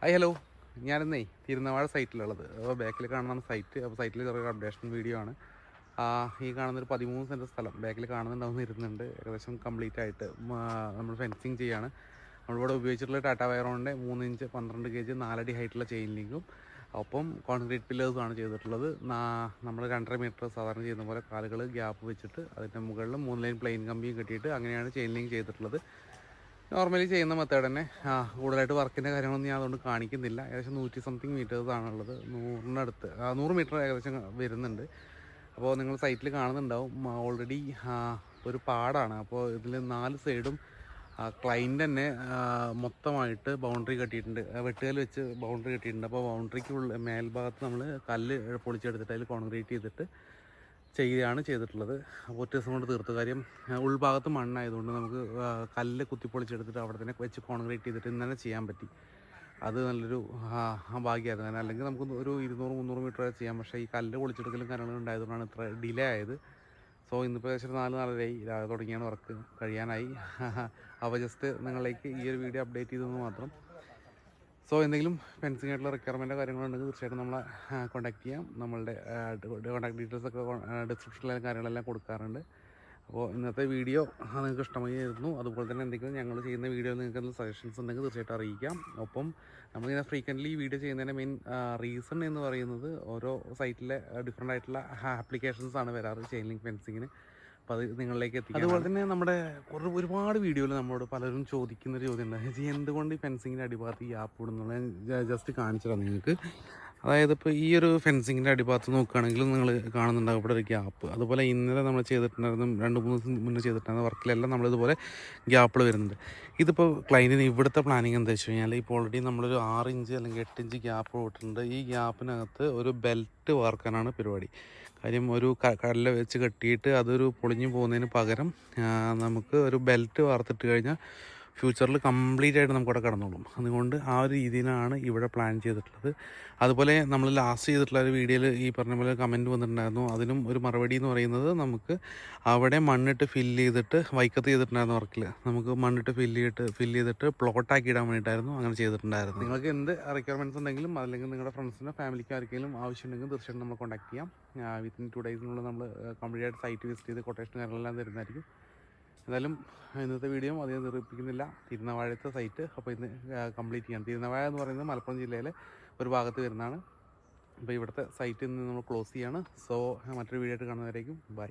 Hi hello ഞാനിന്നേ തിരുനവാഴ സൈറ്റിലുള്ളത് അപ്പോൾ ബാക്കിൽ കാണുന്ന സൈറ്റ് അപ്പോൾ സൈറ്റിൽ ചെറിയൊരു അപ്ഡേഷൻ വീഡിയോ ആണ്. ഈ കാണുന്നൊരു പതിമൂന്ന് സെന്റ് സ്ഥലം ബാക്കിൽ കാണുന്നുണ്ടാവുന്ന ഇരുന്നുണ്ട്. ഏകദേശം കംപ്ലീറ്റ് ആയിട്ട് നമ്മൾ ഫെൻസിങ് ചെയ്യാണ്. നമ്മളിവിടെ ഉപയോഗിച്ചിട്ടുള്ള ടാറ്റ വയറോണിന്റെ മൂന്ന് ഇഞ്ച് പന്ത്രണ്ട് കെ ജി നാലടി ഹൈറ്റുള്ള ചെയിൻ ലിങ്കും ഒപ്പം കോൺക്രീറ്റ് പില്ലേഴ്സുമാണ് ചെയ്തിട്ടുള്ളത്. നമ്മൾ രണ്ടര മീറ്റർ സാധാരണ ചെയ്യുന്ന പോലെ കാലുകൾ ഗ്യാപ്പ് വെച്ചിട്ട് അതിന്റെ മുകളിൽ മൂന്ന് ലൈൻ പ്ലെയിൻ കമ്പിയും കെട്ടിയിട്ട് അങ്ങനെയാണ് ചെയിൻ ലിങ്ക് ചെയ്തിട്ടുള്ളത്. നോർമലി ചെയ്യുന്ന മെത്തേഡ് തന്നെ. കൂടുതലായിട്ട് വർക്കിന്റെ കാര്യങ്ങളൊന്നും ഞാൻ അതുകൊണ്ട് കാണിക്കുന്നില്ല. ഏകദേശം നൂറ്റി സംതിങ് മീറ്റേഴ്സ് ആണുള്ളത് നൂറിനടുത്ത് ആ, നൂറ് മീറ്റർ ഏകദേശം വരുന്നുണ്ട്. അപ്പോൾ നിങ്ങൾ സൈറ്റിൽ കാണുന്നുണ്ടാവും. ഓൾറെഡി ഒരു പാടാണ്. അപ്പോൾ ഇതിൽ നാല് സൈഡും ക്ലൈന്റ് തന്നെ മൊത്തമായിട്ട് ബൗണ്ടറി കെട്ടിയിട്ടുണ്ട്. വെട്ടുകൽ വെച്ച് ബൗണ്ടറി കെട്ടിയിട്ടുണ്ട്. അപ്പോൾ ബൗണ്ടറിക്ക് ഉള്ള മേൽഭാഗത്ത് നമ്മൾ കല്ല് പൊളിച്ചെടുത്തിട്ട് അതിൽ കോൺക്രീറ്റ് ചെയ്തിട്ട് ചെയ്യുകയാണ് ചെയ്തിട്ടുള്ളത്. അപ്പോൾ ഒറ്റ ദിവസം കൊണ്ട് തീർത്ത കാര്യം. ഉൾഭാഗത്ത് മണ്ണായതുകൊണ്ട് നമുക്ക് കല്ല് കുത്തിപ്പൊളിച്ചെടുത്തിട്ട് അവിടെ തന്നെ വെച്ച് കോൺക്രീറ്റ് ചെയ്തിട്ട് ഇന്ന് തന്നെ ചെയ്യാൻ പറ്റി. അത് നല്ലൊരു ഭാഗ്യമായിരുന്നു കാരണം അല്ലെങ്കിൽ നമുക്ക് ഒരു ഇരുന്നൂറ് മുന്നൂറ് മീറ്റർ വരെ ചെയ്യാം. പക്ഷേ ഈ കല്ല് പൊളിച്ചെടുക്കലും കാര്യങ്ങളും ഉണ്ടായതുകൊണ്ടാണ് ഇത്ര ഡിലേ ആയത്. സോ ഇന്നിപ്പോൾ ഏകദേശം നാല് നാലരയായി. രാവിലെ തുടങ്ങിയാണ് വർക്ക് കഴിയാനായി. അപ്പോൾ ജസ്റ്റ് നിങ്ങളിലേക്ക് ഈ ഒരു വീഡിയോ അപ്ഡേറ്റ് ചെയ്തെന്ന് മാത്രം. സോ എന്തെങ്കിലും ഫെൻസിങ് ആയിട്ടുള്ള റിക്വയർമെന്റോ കാര്യങ്ങളുണ്ടെങ്കിൽ തീർച്ചയായിട്ടും നമ്മളെ കോൺടാക്ട് ചെയ്യാം. നമ്മളുടെ കോൺടാക്ട് ഡീറ്റെയിൽസ് ഒക്കെ ഡിസ്ക്രിപ്ഷനിലെ കാര്യങ്ങളെല്ലാം കൊടുക്കാറുണ്ട്. അപ്പോൾ ഇന്നത്തെ വീഡിയോ നിങ്ങൾക്ക് ഇഷ്ടമായിരുന്നു. അതുപോലെ തന്നെ എന്തെങ്കിലും ഞങ്ങൾ ചെയ്യുന്ന വീഡിയോ നിങ്ങൾക്ക് എന്തെങ്കിലും സജഷൻസ് ഉണ്ടെങ്കിൽ തീർച്ചയായിട്ടും അറിയിക്കാം. ഒപ്പം നമ്മളിങ്ങനെ ഫ്രീക്വന്റ്ലി വീഡിയോ ചെയ്യുന്നതിന്റെ മെയിൻ റീസൺ എന്ന് പറയുന്നത് ഓരോ സൈറ്റിലെ ഡിഫറെന്റ് ആയിട്ടുള്ള ആപ്ലിക്കേഷൻസ് ആണ് വരാറ് ചെയിൻ ലിങ്ക് ഫെൻസിങ്ങിന് അപ്പോൾ അത് നിങ്ങളിലേക്ക് എത്തി അതുപോലെ തന്നെ നമ്മുടെ ഒരു ഒരുപാട് വീഡിയോയിൽ നമ്മളോട് പലരും ചോദിക്കുന്ന ഒരു ചോദ്യം ഉണ്ട്. ചേച്ചി എന്തുകൊണ്ട് ഈ ഫെൻസിങ്ങിന്റെ അടിഭാഗത്ത് ഈ ആപ്പ് ഇടുന്നുള്ള ജസ്റ്റ് കാണിച്ചു തരാം നിങ്ങൾക്ക്. അതായത് ഇപ്പോൾ ഈ ഒരു ഫെൻസിങ്ങിന്റെ അടിഭാഗത്ത് നോക്കുകയാണെങ്കിൽ നിങ്ങൾ കാണുന്നുണ്ടാകും ഇവിടെ ഒരു ഗ്യാപ്പ്. അതുപോലെ ഇന്നലെ നമ്മൾ ചെയ്തിട്ടുണ്ടായിരുന്നു രണ്ട് മൂന്ന് ദിവസം മുന്നേ ചെയ്തിട്ടുണ്ടായിരുന്ന വർക്കിലെല്ലാം നമ്മളിതുപോലെ ഗ്യാപ്പുകൾ വരുന്നുണ്ട്. ഇതിപ്പോൾ ക്ലൈന്റിന് ഇവിടുത്തെ പ്ലാനിങ് എന്താ വെച്ച് കഴിഞ്ഞാൽ ഇപ്പോൾ ഓൾറെഡി നമ്മളൊരു ആറ് ഇഞ്ച് അല്ലെങ്കിൽ എട്ട് ഇഞ്ച് ഗ്യാപ്പ് പോയിട്ടുണ്ട് ഈ ഗ്യാപ്പിനകത്ത് ഒരു ബെൽറ്റ് വാർക്കാനാണ് പരിപാടി. കാര്യം ഒരു കടല വെച്ച് കെട്ടിയിട്ട് അതൊരു പൊളിഞ്ഞു പോകുന്നതിന് പകരം നമുക്ക് ഒരു ബെൽറ്റ് വാർത്തിട്ട് കഴിഞ്ഞാൽ ഫ്യൂച്ചറിൽ കംപ്ലീറ്റ് ആയിട്ട് നമുക്കവിടെ കടന്നോളും. അതുകൊണ്ട് ആ ഒരു രീതിയിലാണ് ഇവിടെ പ്ലാൻ ചെയ്തിട്ടുള്ളത്. അതുപോലെ നമ്മൾ ലാസ്റ്റ് ചെയ്തിട്ടുള്ള ഒരു വീഡിയോയിൽ ഈ പറഞ്ഞ പോലെ കമന്റ് വന്നിട്ടുണ്ടായിരുന്നു. അതിനും ഒരു മറുപടി എന്ന് പറയുന്നത് നമുക്ക് അവിടെ മണ്ണിട്ട് ഫില്ല് ചെയ്തിട്ട് വൈക്കത്ത് ചെയ്തിട്ടുണ്ടായിരുന്നു വർക്കിൽ നമുക്ക് മണ്ണിട്ട് ഫില്ല് ചെയ്തിട്ട് ഫില്ല് ചെയ്തിട്ട് പ്ലോട്ടാക്കി ഇടാൻ വേണ്ടിയിട്ടായിരുന്നു അങ്ങനെ ചെയ്തിട്ടുണ്ടായിരുന്നു നിങ്ങൾക്ക് എന്ത് റിക്വയർമെന്റ്സ് ഉണ്ടെങ്കിലും അല്ലെങ്കിൽ നിങ്ങളുടെ ഫ്രണ്ട്സിനോ ഫാമിലിക്കോ ആർക്കെങ്കിലും ആവശ്യമുണ്ടെങ്കിൽ തീർച്ചയായിട്ടും നമ്മൾ കോൺടാക്ട് ചെയ്യാം. വിത്തിൻ ടു ഡേയ്സിനുള്ളിൽ നമ്മൾ കംപ്ലീറ്റ് ആയിട്ട് സൈറ്റ് വിസിറ്റ് ചെയ്ത് കൊട്ടേഷൻ കാര്യങ്ങളെല്ലാം തരുന്നതായിരിക്കും. എന്തായാലും ഇന്നത്തെ വീഡിയോ അധികം നിർമ്മിപ്പിക്കുന്നില്ല തിരുനവാഴത്തെ സൈറ്റ് അപ്പോൾ ഇന്ന് കംപ്ലീറ്റ് ചെയ്യാം. തിരുനവാഴ എന്ന് പറയുന്നത് മലപ്പുറം ജില്ലയിലെ ഒരു ഭാഗത്ത് വരുന്നതാണ്. അപ്പോൾ ഇവിടുത്തെ സൈറ്റിൽ നിന്ന് നമ്മൾ ക്ലോസ് ചെയ്യാണ്. സോ മറ്റൊരു വീഡിയോ ആയിട്ട് കാണുന്നവരേക്കും ബൈ